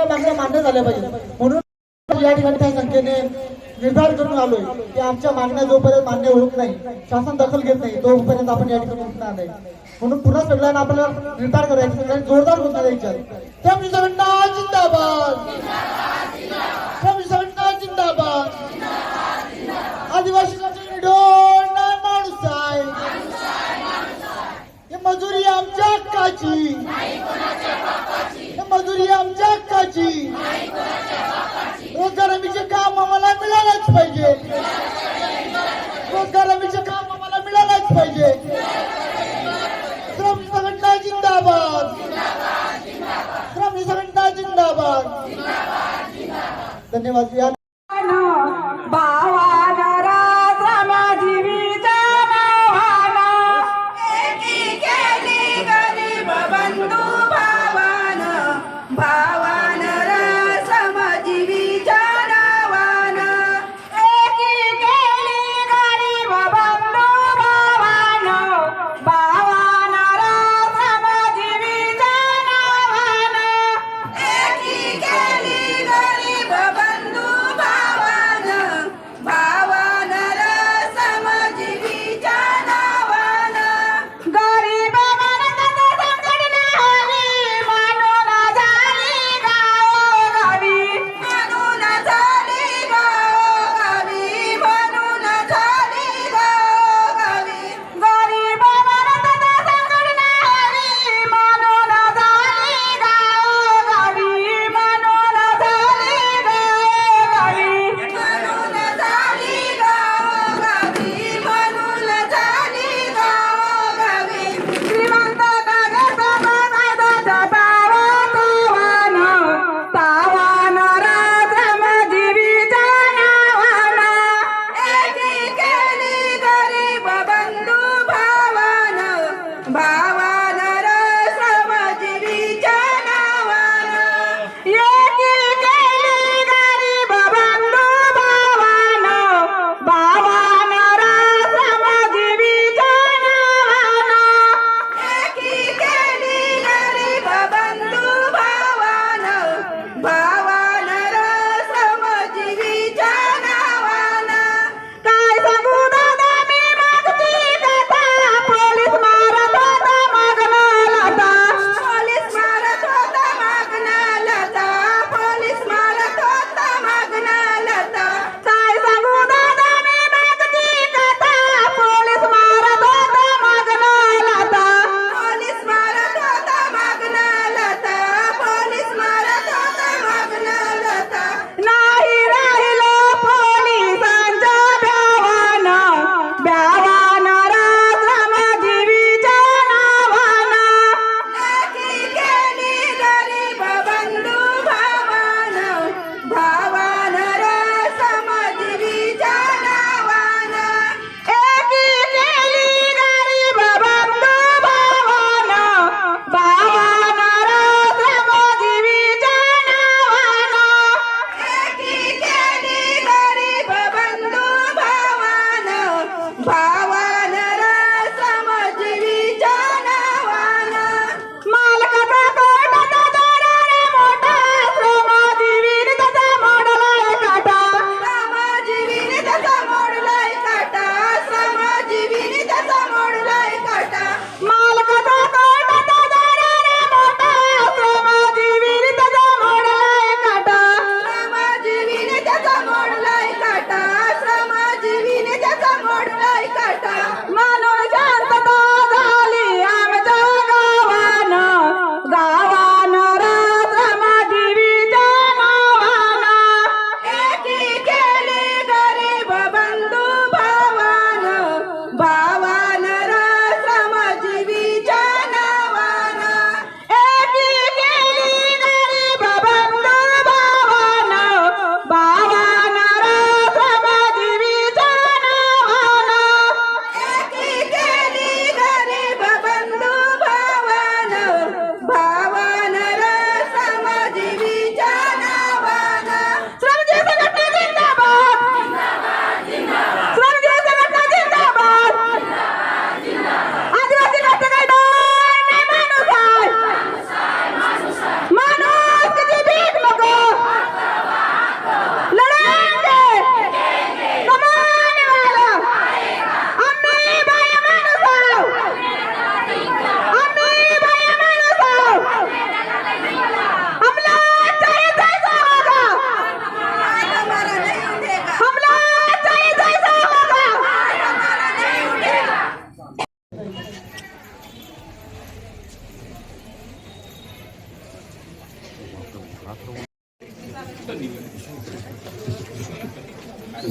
सगळ्या मागण्या मान्य झाल्या पाहिजे. म्हणून या ठिकाणी काही संख्येने निर्धार करून आलोय की आमच्या मागण्या जोपर्यंत मान्य होत नाही शासन दखल घेत नाही तोपर्यंत आपण या ठिकाणी उठणार नाही. म्हणून पुन्हा सगळ्यांना आपल्याला निर्धार करायचा सगळ्यांनी जोरदार घोषणा द्यायच्या त्यामुळे सगळ्यांना जिंदाबाद! त्यामुळे सगळ्यांना जिंदाबाद! आदिवासींचे मजुरी आमच्या हक्काची. मजुरी आमच्या हक्काची. रोजगार हमीचे काम आम्हाला मिळालंच पाहिजे. रोजगार हमीचे काम आम्हाला मिळालंच पाहिजे. श्रम संघटना जिंदाबाद. श्रम संघटना जिंदाबाद. धन्यवाद.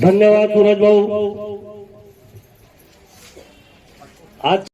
धन्यवाद सूरज भाऊ. आज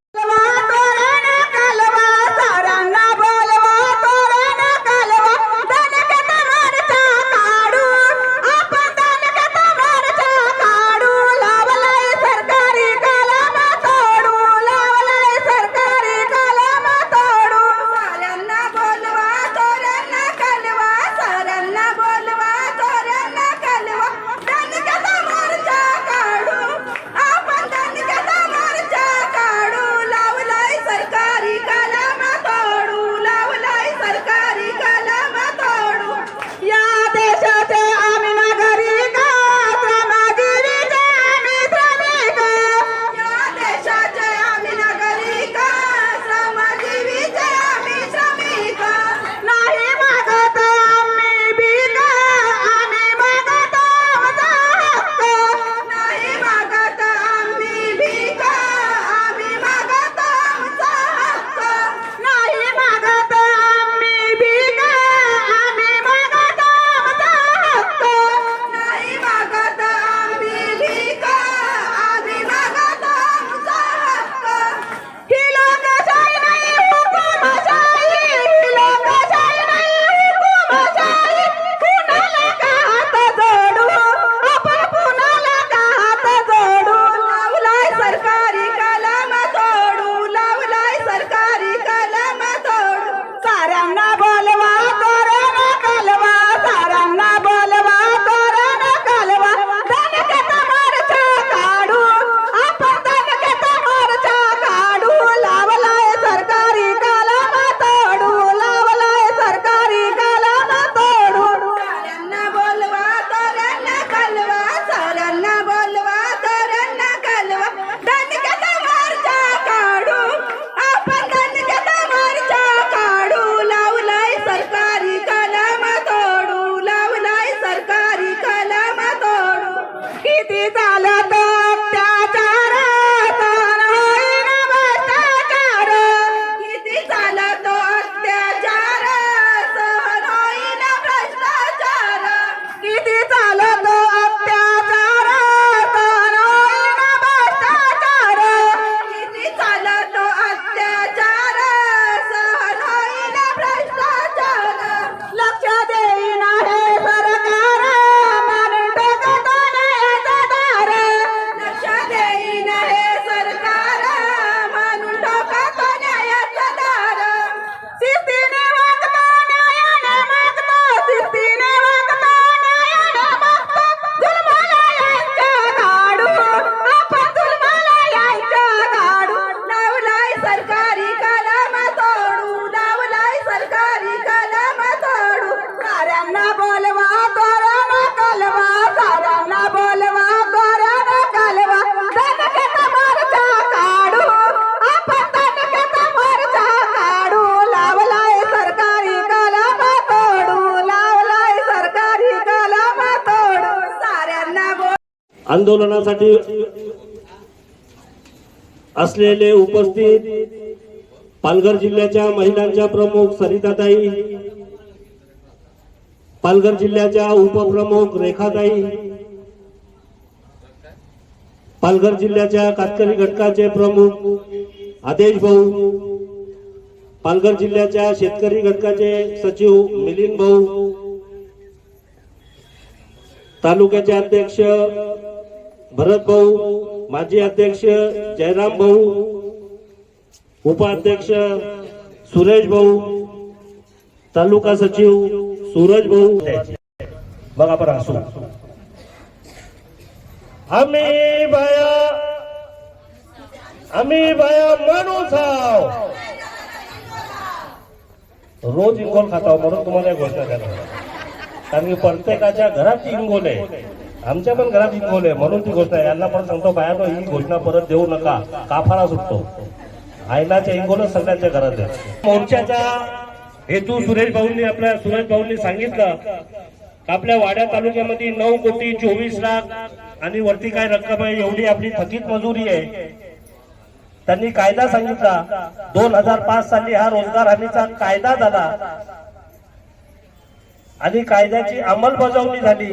आंदोलनासाठी असलेले उपस्थित पालघर जिल्ह्याच्या महिलांच्या प्रमुख सरिताताई पालघर जिल्ह्याच्या उपप्रमुख रेखाताई पालघर जिल्ह्याच्या कातकरी घटकाचे प्रमुख आदेश भाऊ पालघर जिल्ह्याच्या शेतकरी घटकाचे सचिव मिलिंद भाऊ तालुक्याचे अध्यक्ष भरत भाऊ माजी अध्यक्ष जयराम भाऊ उपाध्यक्ष सुरेश भाऊ तालुका सचिव सूरज भाऊ. बघा बरं असू आम्ही बाया आम्ही बाया माणूस आहो. रोज इंगोल खाताव म्हणून तुम्हाला एक घोषणा करणार कारण की प्रत्येकाच्या घरात इंगोल आहे. आमच्या पण घरात इंगोल आहे. म्हणून ती गोष्ट आहे. यांना पण सांगतो बाया तो ही घोषणा परत देऊ नका. काफारा सुटतो. आयनाच्या इंगोलच सगळ्यांच्या घरात आहे. मोर्चाचा हेतू सुरेश भाऊंनी आपल्या सुरेश भाऊंनी सांगितलं आपल्या वाड्या तालुक्यामध्ये नऊ कोटी चोवीस लाख आणि वरती काय रक्कम आहे एवढी आपली थकीत मजुरी आहे. त्यांनी कायदा सांगितला दोन हजार पाच साली हा रोजगार हमीचा कायदा झाला आणि कायद्याची अंमलबजावणी झाली.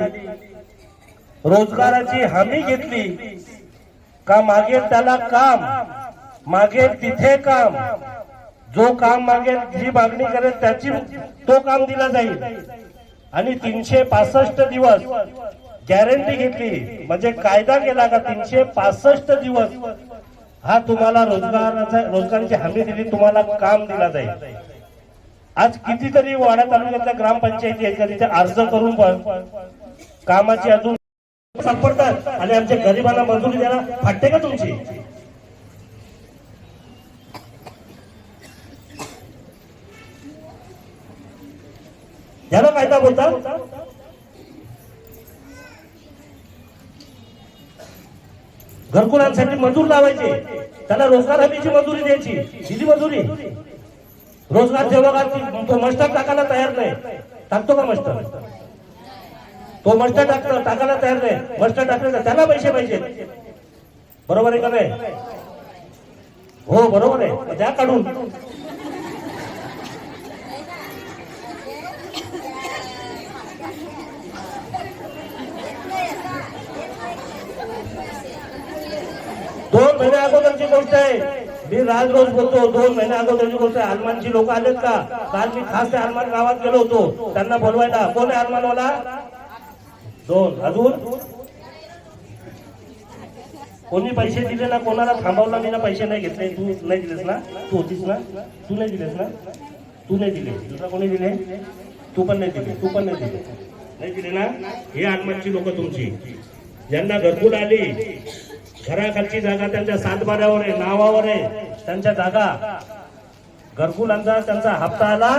रोजगाराची हमी घेतली. का मागे त्याला काम? मागे तिथे काम. जो काम मागेल जी मागणी करेल त्याची तो काम दिला जाईल. आणि तीनशे पासष्ट दिवस गॅरंटी घेतली. म्हणजे कायदा केला का तीनशे पासष्ट दिवस हा तुम्हाला रोजगाराचा रोजगाराची हमी दिली तुम्हाला काम दिला जाईल. आज कितीतरी वाडा तालुक्यातल्या ग्रामपंचायती आहेत तिथे अर्ज करून पण कामाची अजून सापडतात. आणि आमच्या गरिबांना मंजुरी द्यायला फाटते का तुमची? याला कायदा बोलतात घरकुलांसाठी मजूर लावायचे. त्याला रोजगार हमीची मजुरी द्यायची. दिली मजुरी. रोजगार सेवक तो मस्टर टाकायला तयार नाही. टाकतो का मस्टर तो मस्टर टाकतो टाकायला तयार नाही. मस्टर टाकले त्याला पैसे पाहिजे. बरोबर आहे का नाही? हो बरोबर आहे. त्या काढून. दोन महिन्या अगोदरची गोष्ट आहे. मी राज रोज बोलतो दोन महिन्या अगोदरची गोष्ट आहे. हनुमानची लोक आलेत का? काल मी खास त्या हनुमान गावात गेलो होतो. त्यांना बोलवायला. कोण आहे हनुमानवाला? दोन. अजून? कोणी पैसे दिले ना कोणाला थांबवला मी ना पैसे नाही घेतले. तू नाही दिलेस ना? तू होतीस ना? तू नाही दिलेस ना? तू नाही दिले. दुसरा कोणी दिले? तू पण नाही दिले. तू पण नाही दिले. नाही दिले ना? हे हनुमानची लोक तुमची. ज्यांना घरकुल आली. घराखालची जागा त्यांच्या सातबाऱ्यावर आहे नावावर आहे. त्यांच्या जागा. घरकुलांचा त्यांचा हप्ता आला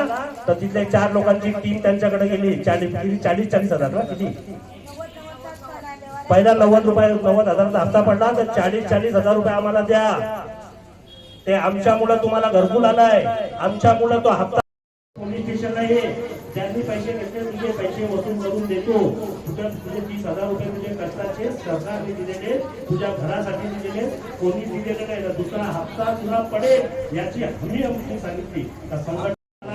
तर तिथले चार लोकांची टीम त्यांच्याकडे गेली. चाळीस चाळीस चाळीस हजार ना किती? पहिला नव्वद रुपये नव्वद हजाराचा हप्ता पडला तर चाळीस चाळीस हजार रुपये आम्हाला द्या. ते आमच्यामुळं तुम्हाला घरकुल आलाय. आमच्यामुळं तो हप्ता पोलीस स्टेशनला ये ज्यांनी पैसे घेतले तुझे पैसे वसूल करून देतो. तुझ्या तुझे तीस हजार रुपये तुझे कष्टाचे सरकारने दिलेले तुझ्या घरासाठी दिलेले कोणी दिलेले नाही. ना दुसरा हप्ता तुला पडेल याची हमी आमची सांगितली. संघटना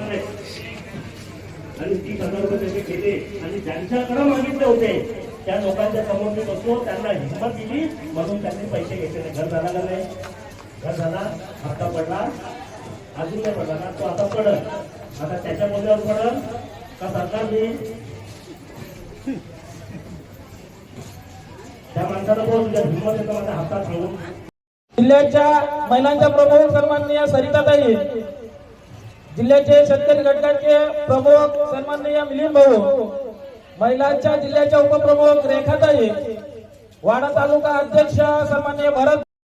आणि तीस हजार रुपये त्याचे केले आणि ज्यांच्याकडे मागितले होते त्या लोकांच्या समोर मी बसलो त्यांना हिंमत दिली म्हणून त्यांनी पैसे घेतले. घर झाला का नाही? घर झाला हप्ता पडला. अजून नाही पडला ना तो आता पडल. आता त्याच्या मुद्द्यावर पडल. का सरकार मी? त्या माणसाला बोल तुझ्या हिंमत येतो माझा हप्ता सांगून जिल्ह्याच्या महिलांच्या प्रमुख सन्माननीय सरिताताई जिल्ह्याचे शेतकरी घटकाचे प्रमुख सन्माननीय मिलिंद भाऊ महिलांच्या जिल्ह्याच्या उपप्रमुख रेखाताई वाडा तालुका अध्यक्ष सामान्य भरत